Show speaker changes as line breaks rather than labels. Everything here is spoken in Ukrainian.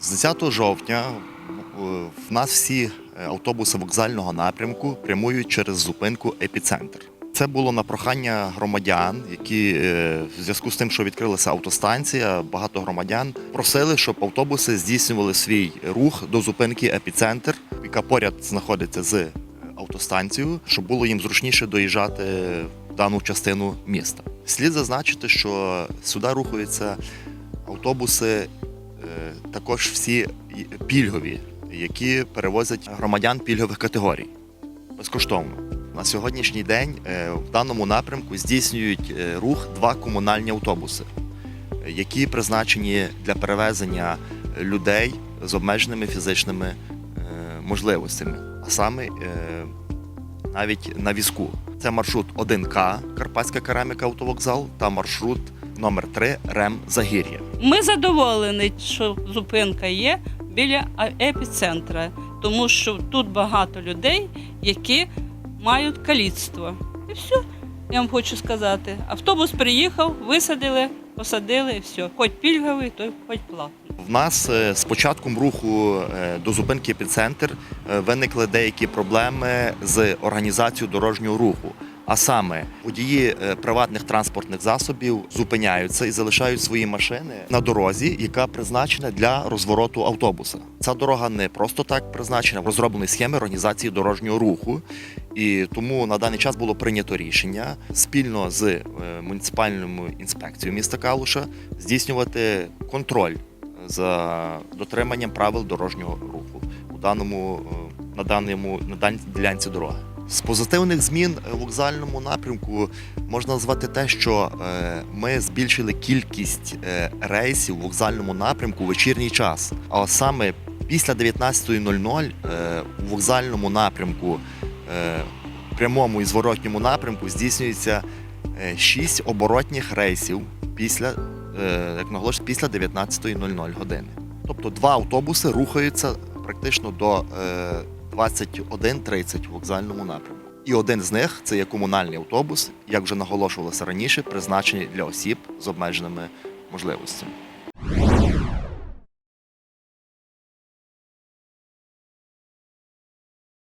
З 10 жовтня е, в нас всі е, автобуси вокзального напрямку прямують через зупинку епіцентр. Це було на прохання громадян, які е, в зв'язку з тим, що відкрилася автостанція, багато громадян просили, щоб автобуси здійснювали свій рух до зупинки епіцентр, яка поряд знаходиться з автостанцією, щоб було їм зручніше доїжджати в дану частину міста. Слід зазначити, що сюди рухаються автобуси також всі пільгові, які перевозять громадян пільгових категорій безкоштовно. На сьогоднішній день е, в даному напрямку здійснюють е, рух два комунальні автобуси, е, які призначені для перевезення людей з обмеженими фізичними е, можливостями, а саме е, навіть на візку. Це маршрут 1К Карпатська кераміка автовокзал та маршрут номер 3 Рем Загір'я.
Ми задоволені, що зупинка є біля епіцентра, тому що тут багато людей, які мають каліцтво. І все, я вам хочу сказати. Автобус приїхав, висадили, посадили і все. Хоч пільговий, то хоч платний.
В нас е, з початком руху е, до зупинки епіцентр е, виникли деякі проблеми з організацією дорожнього руху. А саме водії е, приватних транспортних засобів зупиняються і залишають свої машини на дорозі, яка призначена для розвороту автобуса. Ця дорога не просто так призначена, розроблені схеми організації дорожнього руху. І тому на даний час було прийнято рішення спільно з е, муніципальною інспекцією міста Калуша здійснювати контроль за дотриманням правил дорожнього руху у даному е, на даному на даній ділянці дороги. З позитивних змін в вокзальному напрямку можна назвати те, що е, ми збільшили кількість е, рейсів в вокзальному напрямку в вечірній час. А саме після 19.00 е, у вокзальному напрямку, е, прямому і зворотньому напрямку здійснюється 6 оборотніх рейсів після е, як наголошую, після 19.00 години. Тобто два автобуси рухаються практично до е, 21.30 в вокзальному напрямку. І один з них це є комунальний автобус, як вже наголошувалося раніше, призначений для осіб з обмеженими можливостями.